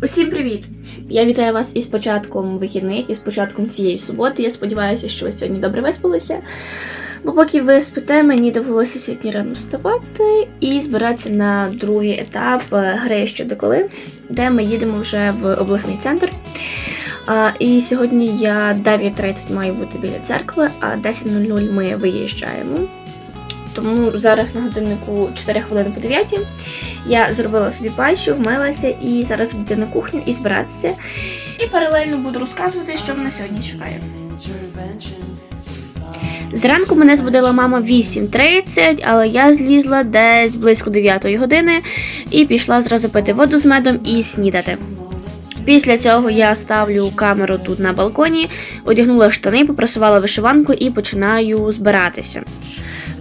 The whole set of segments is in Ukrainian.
Усім привіт! Я вітаю вас із початком вихідних, із початком цієї суботи. Я сподіваюся, що ви сьогодні добре виспалися. Бо поки ви спите, мені довелося сьогодні рано вставати і збиратися на другий етап е, гри щодо коли, де ми їдемо вже в обласний центр. А, і сьогодні я 9.30 маю бути біля церкви, а 10.00 ми виїжджаємо. Тому зараз на годиннику 4 хвилини по 9. Я зробила собі пащу, вмилася і зараз йду на кухню і збиратися. І паралельно буду розказувати, що мене сьогодні чекає. Зранку мене збудила мама в 8.30, але я злізла десь близько 9 години і пішла зразу пити воду з медом і снідати. Після цього я ставлю камеру тут на балконі, одягнула штани, попрасувала вишиванку і починаю збиратися.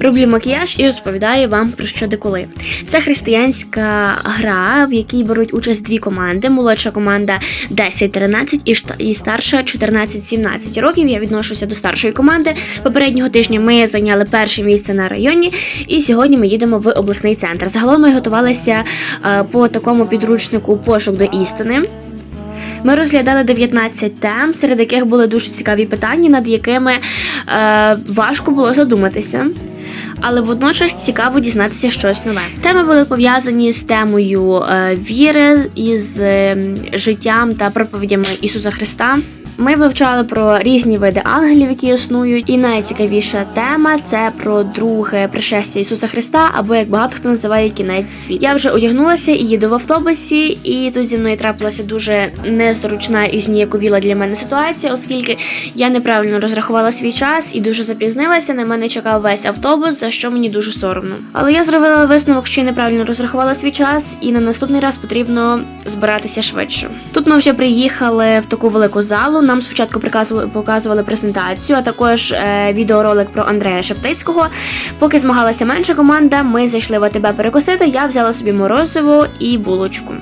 Роблю макіяж і розповідаю вам про що де коли. Це християнська гра, в якій беруть участь дві команди. Молодша команда 10-13 і шта- і старша 14-17 років. Я відношуся до старшої команди. Попереднього тижня ми зайняли перше місце на районі, і сьогодні ми їдемо в обласний центр. Загалом ми готувалися е, по такому підручнику пошук до істини. Ми розглядали 19 тем, серед яких були дуже цікаві питання, над якими е, важко було задуматися. Але водночас цікаво дізнатися щось нове. Теми були пов'язані з темою е, віри із е, життям та проповідями Ісуса Христа. Ми вивчали про різні види ангелів, які існують, і найцікавіша тема це про друге пришестя Ісуса Христа, або як багато хто називає кінець світу. Я вже одягнулася і їду в автобусі, і тут зі мною трапилася дуже незручна і зніяковіла для мене ситуація, оскільки я неправильно розрахувала свій час і дуже запізнилася. На мене чекав весь автобус, за що мені дуже соромно. Але я зробила висновок, що я неправильно розрахувала свій час, і на наступний раз потрібно збиратися швидше. Тут ми вже приїхали в таку велику залу. Нам спочатку приказували показували презентацію, а також е, відеоролик про Андрея Шептицького. Поки змагалася менша команда, ми зайшли в АТБ перекусити. Я взяла собі морозиво і булочку.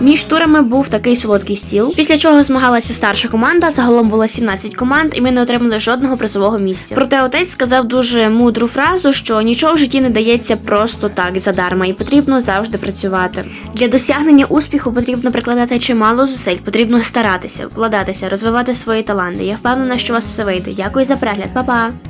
Між турами був такий солодкий стіл, після чого змагалася старша команда. Загалом було 17 команд, і ми не отримали жодного призового місця. Проте отець сказав дуже мудру фразу, що нічого в житті не дається просто так задарма, і потрібно завжди працювати. Для досягнення успіху потрібно прикладати чимало зусиль, потрібно старатися, вкладатися, розвивати свої таланти. Я впевнена, що у вас все вийде. Дякую за перегляд, Па-па!